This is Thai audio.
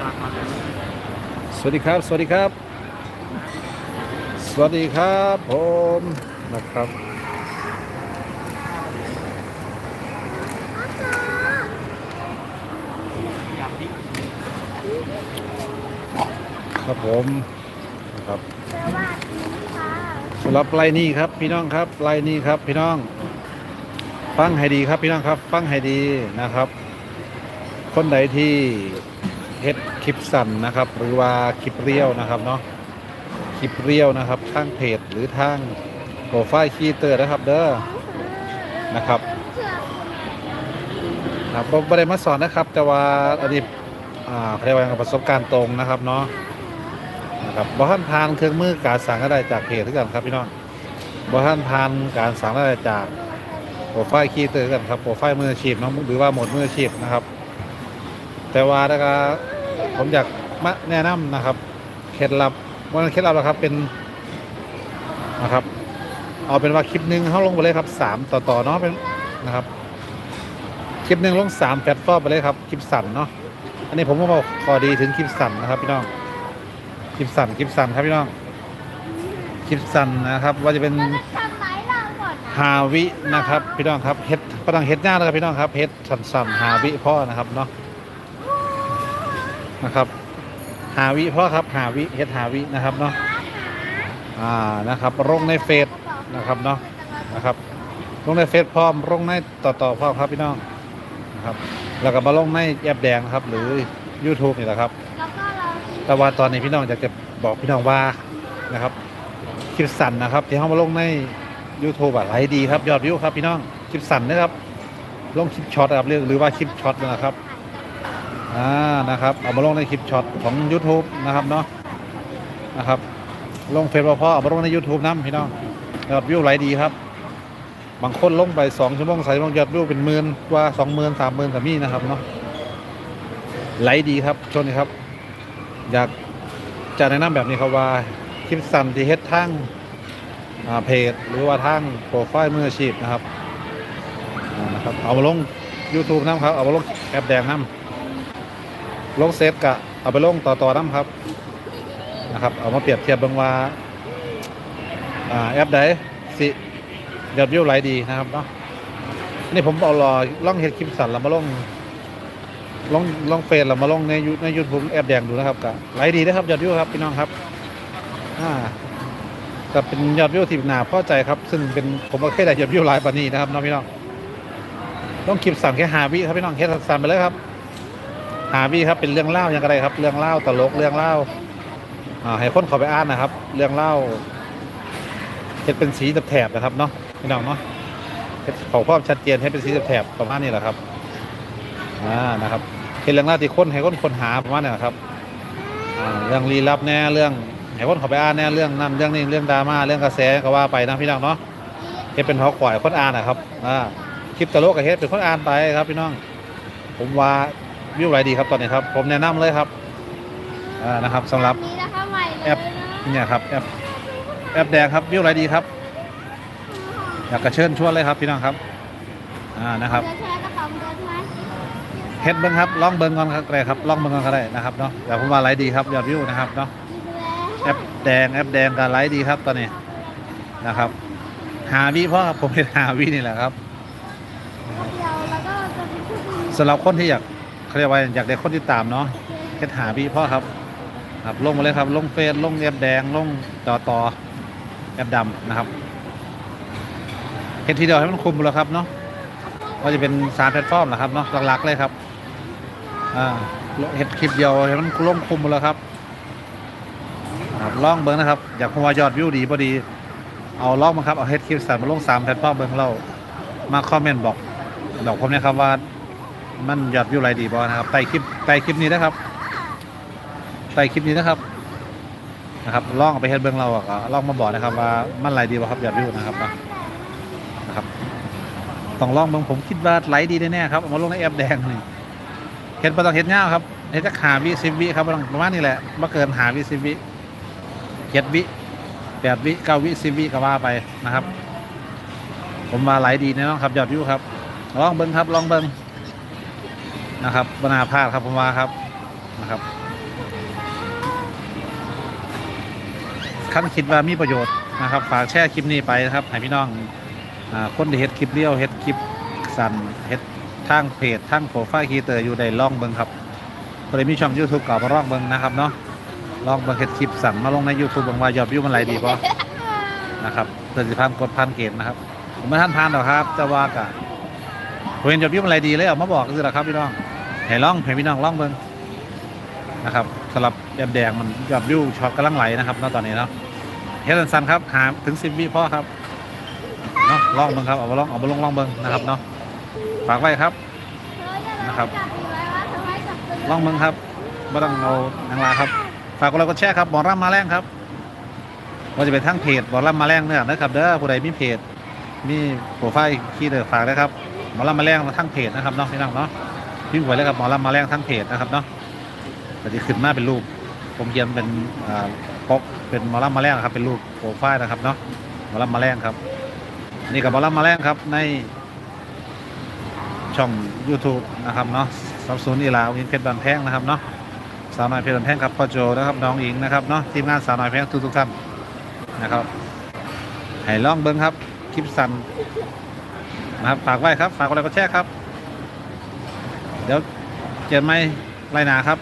สวัสดีครับ สวัสดีครับ สวัสดีครับผมนะครับครับผมนะครับสำหรับไลน์นี้ครับพี่น้องครับไลน์นี้ครับพี่น้อง ฟังให้ดีครับพี่น้องครับ ฟังให้ดีนะครับ คนใดที่ เฮ็ดคลิปสั้นนะครับ หรือว่าคลิปเรียวนะครับเนาะคลิปเรียวนะครับทางเพจหรือทางโปรไฟล์คีเตอร์นะครับเด้อนะครับครับบ่บ่ได้มาสอนนะครับ แต่ว่าอันนี้อ่าเรียกว่าประสบการณ์ตรงนะครับเนาะนะครับบ่ทันผ่านเครื่องมือการสั่งอะไรจากเพจทุกกันครับพี่น้องบ่ทันผ่านการสั่งอะไรจากโปรไฟล์คีเตอร์กันครับโปรไฟล์มืออาชีพเนะหรือว่าหมดมืออาชีพนะครับ แต่ว่าแล้วก็ผมอยากมาแนะนำนะครับ เคล็ดลับวันเคล็ดลับนะครับเป็นนะครับ เอาเป็นว่าคลิปหนึ่งเขาลงไปเลยครับสามต่อต่อเนาะเป็นนะครับ คลิปหนึ่งลงสามแพลตฟอร์มไปเลยครับคลิปสั่นเนาะอันนี้ผมก็บอกขอดีถึงคลิปสั่นนะครับพี่น้องคลิปสั่นคลิปสั่นครับพี่น้องคลิปสั่นนะครับ ว่าจะเป็นแล้วมันทำร้ายเราก่อนนะฮาวินะครับ พี่น้องครับเฮ็ดประดังเฮ็ดหน้านะครับพี่น้องครับเฮ็ดสั่นๆฮาวิพ่อนะครับเนาะ นะครับฮาวิพ่อครับฮาวิเฮ็ดฮาวินะครับเนาะอ่านะครับลงในเฟซนะครับเนาะนะครับลงในเฟซพร้อมลงในต่อต่อพร้อมครับพี่น้องนะครับแล้วก็มาลงในแอปแดงครับ หรือ YouTube นี่แหละครับแล้วก็เราแต่ว่าตอนนี้พี่น้องอยากจะบอกพี่น้องว่านะครับคลิปสั้นนะครับ ที่เขามาลงใน YouTube อะไลดีครับยอดวิวครับพี่น้องคลิปสั้นนะครับลงคลิปช็อตครับเรียกหรือว่าคลิปช็อตนะครับ อ่านะครับเอามาลงในคลิปช็อตของ YouTube นะครับเนาะนะครับลงเฟซบุ๊กพอเอามาลงใน YouTube น้ำพี่น้องยอดวิวไหลดีครับ บางคนลงไปสองชั่วโมงใส่ลงยอดวิวเป็นหมื่นกว่าสองหมื่นสามหมื่นแต่มีนะครับเนาะไหลดีครับช่วงนี้ครับ อยากจะแนะนำแบบนี้ครับว่าคลิปสั้นที่เฮ็ดทั้งเพจหรือว่าทั้งโปรไฟล์มืออาชีพนะครับนะครับเอามาลง YouTube น้ำครับ เอามาลงแอปแดงน้ำ ลงเซฟกะเอาไปลงต่อต่อน้ำครับนะครับ เอามาเปรียบเทียบเบิ่งว่าอ่าแอปใดสิยอดวิวไหลดีนะครับเนาะนี่ผมเอารอล่องเฮ็ดคลิปสั้นแล้วมาลงลองลองเฟซเรามาลงในยูในยูทูบแอปแดงดูนะครับก็ไหลดีนะครับยอดวิวครับพี่น้องครับอ่าก็เป็นยอดวิวที่น่าพอใจครับ ซึ่งเป็นผมก็เคยได้ยอดวิวหลายปานี้นะครับน้องพี่น้องต้องคลิปสั่งแค่หาวิครับพี่น้องแค่สั่นไปเลยครับ หาวิครับเป็นเรื่องเล่าอย่างไรครับ เรื่องเล่าตลกเรื่องเล่าอ่าให้คนเขอไปอ่านนะครับ เรื่องเล่าเห็ดเป็นสีแถบนะครับเนาะพี่น้องเนาะเฮ็ดขอความชัดเจนให้เป็นสีแถบประมาณนี้แหละครับอ่านะครับเป็นเรื่องราที่คนให้คนคนหาประมาณนี้นะครับอ่าเรื่องลี้ลับแน่เรื่องให้คนเขาไปอ่านแน่เรื่องนั้นเรื่องนี้เรื่องดราม่าเรื่องกระแสก็ว่าไปนะพี่น้องเนาะเฮ็ดเป็นหอข่อยคนอ่านนะครับอ่าคลิปตลกกับเฮ็ดเป็นคนอ่านไปครับพี่น้อง ผมว่า วิวไหลดีครับตอนนี้ครับ ผมแนะนำเลยครับอ่านะครับสำหรับนี้นะคะใหม่เลยแอปเนี่ยครับแอปแอปแดงครับวิวไหลดีครับอยากกระเชิญชวนเลยครับพี่น้องครับอ่านะครับจะแชร์กระเป๋าเงินไหมเฮ็ดเบิ้งครับลองเบิ้งก่อนครับก็ได้ครับลองเบิ้งก่อนก็ได้นะครับเนาะแต่ผมว่าไลฟ์ดีครับยอดวิวนะครับเนาะแอปแดงแอปแดงก็ไลฟ์ดีครับตอนนี้นะครับหาวิเพราะผมเป็นหาวินี่แหละครับเดียวแล้วก็จะมีผู้ดูสำหรับคนที่อยาก เขาเรียกว่าอยากได้คนที่ตามเนาะเฮ็ดหาวิเพราะครับ ครับลงมาเลยครับ ลงเฟซลงแอปแดงลงต่อต่อแอปดำนะครับเฮ็ดทีเดียวให้มันคุมแล้วครับเนาะก็จะเป็นสามแพลตฟอร์มนะครับเนาะหลักๆเลยครับอ่าเห็ดคลิปเดียวให้มันล่มคุมหมดแล้วครับครับลองเบิ้งนะครับอยากพูดว่ายอดวิวดีพอดีเอาล่องมาครับเอาเฮ็ดคลิปสั่มาลงสามแพลตฟอร์มเบิ้งเรามาคอมเมนต์บอกบอกผมนะครับว่า มันยอดวิวไรดีบ่นะครับใต้คลิปใต้คลิปนี้นะครับใต้คลิปนี้นะครับนะครับลองไปเฮ็ดเบิ้องเราอะก็ลองมาบอกนะครับ ว่ามันไรดีบ่ครับยอดวิวนะครับนะครับต้องลองเบิ้งผมคิดว่าไหลดีแน่ๆครับมาลงในแอปแดงนี่เห็ดปลาต้องเห็ดเงาครับเห็ดจะหาวิสิบวิครับประมาณนี้แหละมาเกินหาวิสิบวิเจ็ดวิแปดวิเก้าวิสิบวิก็ว่าไปนะครับ ผมมาไหลดีแน่นอนครับยอดวิวครับลองเบิ้งครับลองเบิ้ง นะครับบรรนาพาดครับผมว่าครับนะครับขั้นคิดว่ามีประโยชน์นะครับ ฝากแชร์คลิปนี้ไปนะครับให้พี่น้องอคนที่เห็ดคลิปเลี้ยวเห็ดคลิปสั้นเห็ดทางเพจทางโปรไฟล์คีเตอร์อยู่ในล่องเบิงครับก็เลยมีช่องยูทูปเก่ามาล่องเบิงนะครับเนาะล่องเบิงเห็ดคลิปสั่นมาลงใน YouTube บางวายอดวิวมันไหลดีปะนะครับเพื่อสิพันกดพันเกณฑ์นะครับผมไม่ท่านทานหรอกครับจะว่ากันเห็นยอดวิวมันไหลดีเลยออกมาบอกก็คือละครับพี่น้อง ให้ลองให้พี่น้องลองเบิ่งนะครับสำหรับแอมแดงมันยอดวิวช็อตกำลังไหลนะครับณตอนนี้เนาะเฮ็ดสันๆครับหาถึงสิบวิพ่อครับเนาะลองเบิ่งครับเอามาลองเอามาลงลองเบิ่งนะครับเนาะฝากไว้ครับนะครับลองเบิ่งครับไม่ต้องเอานางลาครับ ฝากกดไลค์กดแชร์ครับบอลร่ำมาแรงครับว่าจะเป็นทั้งเพจบอลร่ำมาแรงเนี่ยนะครับเด้อผู้ใดมีเพจมีโปรไฟล์ขี้เด้อฝากได้ครับบอลร่ำมาแรงทั้งเพจนะครับเนาะพี่น้องเนาะ พิมพ์ไว้เลยครับบอลร่ำมาแรงทั้งเพจนะครับเนาะแต่ที่ขึ้นมาเป็นรูป ผมเขียนเป็นอ่าปกเป็นบอลร่ำมาแรงครับเป็นรูปโปรไฟล์นะครับเนาะบอลร่ำมาแรงครับ นี่กับบอลร่ำมาแรงครับในช่อง YouTube นะครับเนาะสับสนอีลาวินเพชรบางแพงนะครับเนาะสาวน้อยเพชรบางแพงครับพ่อโจนะครับน้องอิงนะครับเนาะทีมงานสาวน้อยเพชรทุกทุกท่านนะครับให้ลองเบิ้งครับคลิปสั้นนะครับฝากไว้ครับ ฝากกดไลค์กดแชร์ครับ เดี๋ยวเจอกันไหมไรนาครับ